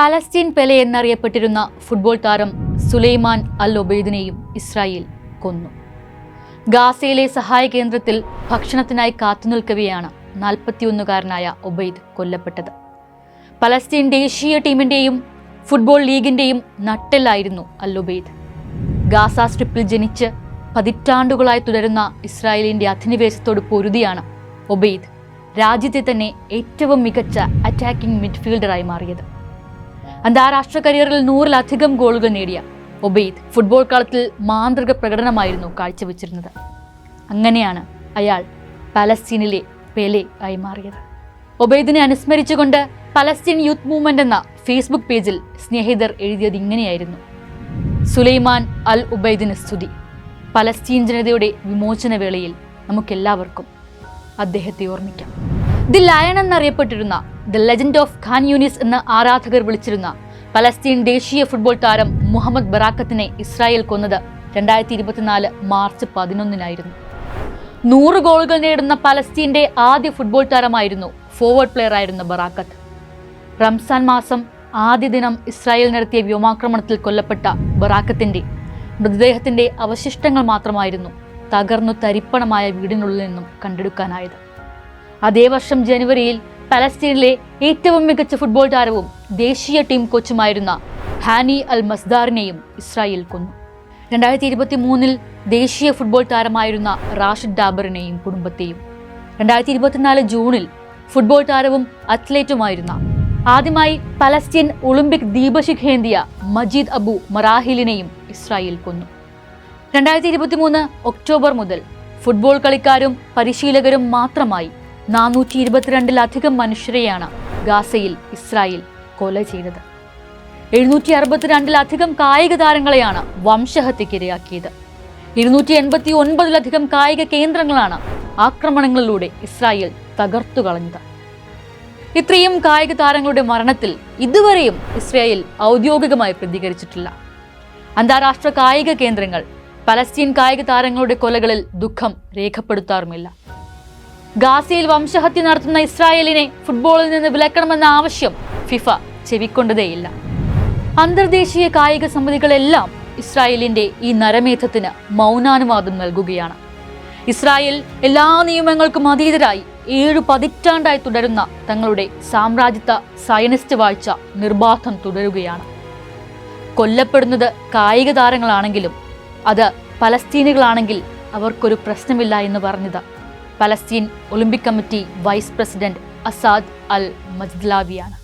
Palestine Pele എന്നറിയപ്പെട്ടിരുന്ന football താരം സുലൈമാൻ അൽ ഒബൈദിനെയും Israel കൊന്നു. ഗാസയിലെ സഹായ കേന്ദ്രത്തിൽ ഭക്ഷണത്തിനായി കാത്തുനിൽക്കവെയാണ് നാൽപ്പത്തിയൊന്നുകാരനായ ഒബൈദ് കൊല്ലപ്പെട്ടത്. പലസ്തീൻ ദേശീയ ടീമിന്റെയും ഫുട്ബോൾ ലീഗിന്റെയും നട്ടെല്ലായിരുന്നു അൽ ഒബൈദ് ഗാസ സ്ട്രിപ്പിൽ ജനിച്ച് പതിറ്റാണ്ടുകളായി തുടരുന്ന ഇസ്രായേലിന്റെ അധിനിവേശത്തോട് പൊരുതിയാണ് ഒബൈദ് രാജ്യത്തെ തന്നെ ഏറ്റവും മികച്ച അറ്റാക്കിംഗ് മിഡ്ഫീൽഡറായി മാറിയത്. അന്താരാഷ്ട്ര കരിയറിൽ നൂറിലധികം ഗോളുകൾ നേടിയ ഒബെയ്ദ് ഫുട്ബോൾ കളത്തിൽ മാന്ത്രിക പ്രകടനമായിരുന്നു കാഴ്ചവെച്ചിരുന്നത്. അങ്ങനെയാണ് അയാൾ പലസ്തീനിലെ പെലെ ആയി മാറിയത്. ഒബൈദിനെ അനുസ്മരിച്ചുകൊണ്ട് പലസ്തീൻ യൂത്ത് മൂവ്മെന്റ് എന്ന ഫേസ്ബുക്ക് പേജിൽ സ്നേഹിതർ എഴുതിയത് ഇങ്ങനെയായിരുന്നു. സുലൈമാൻ അൽ ഉബൈദിന് സ്തുതി. പലസ്തീൻ ജനതയുടെ വിമോചന വേളയിൽ നമുക്കെല്ലാവർക്കും അദ്ദേഹത്തെ ഓർമ്മിക്കാം. ദി ലയൺ എന്നറിയപ്പെട്ടിരുന്ന the legend of Khan Younis എന്ന് ആരാധകർ വിളിച്ചിരുന്ന പലസ്തീൻ ദേശീയ ഫുട്ബോൾ താരം മുഹമ്മദ് ബറാക്കത്തിനെ ഇസ്രായേൽ കൊന്നത് രണ്ടായിരത്തി ഇരുപത്തിനാല് മാർച്ച് പതിനൊന്നിനായിരുന്നു. നൂറ് ഗോളുകൾ നേടുന്ന പലസ്തീന്റെ ആദ്യ ഫുട്ബോൾ താരമായിരുന്നു ഫോർവേഡ് പ്ലെയർ ആയിരുന്ന ബറാക്കത്ത്. റംസാൻ മാസം ആദ്യ ദിനം ഇസ്രായേൽ നടത്തിയ വ്യോമാക്രമണത്തിൽ കൊല്ലപ്പെട്ട ബറാക്കത്തിന്റെ മൃതദേഹത്തിന്റെ അവശിഷ്ടങ്ങൾ മാത്രമായിരുന്നു തകർന്നു തരിപ്പണമായ വീടിനുള്ളിൽ നിന്നും കണ്ടെടുക്കാനായത്. അതേ വർഷം ജനുവരിയിൽ പലസ്തീനിലെ ഏറ്റവും മികച്ച ഫുട്ബോൾ താരവും ദേശീയ ടീം കോച്ചുമായിരുന്ന ഹാനി അൽ മസ്ദാറിനെയും ഇസ്രായേൽ കൊന്നു. രണ്ടായിരത്തി ഇരുപത്തി മൂന്നിൽ ദേശീയ ഫുട്ബോൾ താരമായിരുന്ന റാഷിദ് ഡാബറിനെയും കുടുംബത്തെയും. രണ്ടായിരത്തി ഇരുപത്തിനാല് ജൂണിൽ ഫുട്ബോൾ താരവും അത്ലറ്റുമായിരുന്ന ആദ്യമായി പലസ്തീൻ ഒളിമ്പിക് ദീപശിഖേന്തിയ മജീദ് അബു മറാഹിലിനെയും ഇസ്രായേൽ കൊന്നു. രണ്ടായിരത്തി ഇരുപത്തി മൂന്ന് ഒക്ടോബർ മുതൽ ഫുട്ബോൾ കളിക്കാരും പരിശീലകരും മാത്രമായി നാനൂറ്റി ഇരുപത്തിരണ്ടിലധികം മനുഷ്യരെയാണ് ഗാസയിൽ ഇസ്രായേൽ കൊല ചെയ്തത്. എഴുന്നൂറ്റി അറുപത്തിരണ്ടിലധികം കായിക താരങ്ങളെയാണ് വംശഹത്യക്കിരയാക്കിയത് ഇരുന്നൂറ്റി എൺപത്തി ഒൻപതിലധികം കായിക കേന്ദ്രങ്ങളാണ് ആക്രമണങ്ങളിലൂടെ ഇസ്രായേൽ തകർത്തു കളഞ്ഞത്. ഇത്രയും കായിക താരങ്ങളുടെ മരണത്തിൽ ഇതുവരെയും ഇസ്രായേൽ ഔദ്യോഗികമായി പ്രതികരിച്ചിട്ടില്ല. അന്താരാഷ്ട്ര കായിക കേന്ദ്രങ്ങൾ പലസ്തീൻ കായിക താരങ്ങളുടെ കൊലകളിൽ ദുഃഖം രേഖപ്പെടുത്താറുമില്ല. ഗാസയിൽ വംശഹത്യ നടത്തുന്ന ഇസ്രായേലിനെ ഫുട്ബോളിൽ നിന്ന് വിലക്കണമെന്ന ആവശ്യം ഫിഫ ചെവിക്കൊണ്ടതേയില്ല. അന്തർദേശീയ കായിക സമിതികളെല്ലാം ഇസ്രായേലിന്റെ ഈ നരമേധത്തിന് മൗനാനുവാദം നൽകുകയാണ്. ഇസ്രായേൽ എല്ലാ നിയമങ്ങൾക്കും അതീതരായി ഏഴു പതിറ്റാണ്ടായി തുടരുന്ന തങ്ങളുടെ സാമ്രാജ്യത്വ സയനിസ്റ്റ് വാഴ്ച നിർബാധം തുടരുകയാണ്. കൊല്ലപ്പെടുന്നത് കായിക താരങ്ങളാണെങ്കിലും അത് പലസ്തീനുകളാണെങ്കിൽ അവർക്കൊരു പ്രശ്നമില്ല എന്ന് പറഞ്ഞത് Palestine Olympic committee vice president Asad al മജ്ദ്ലാവിയാണ്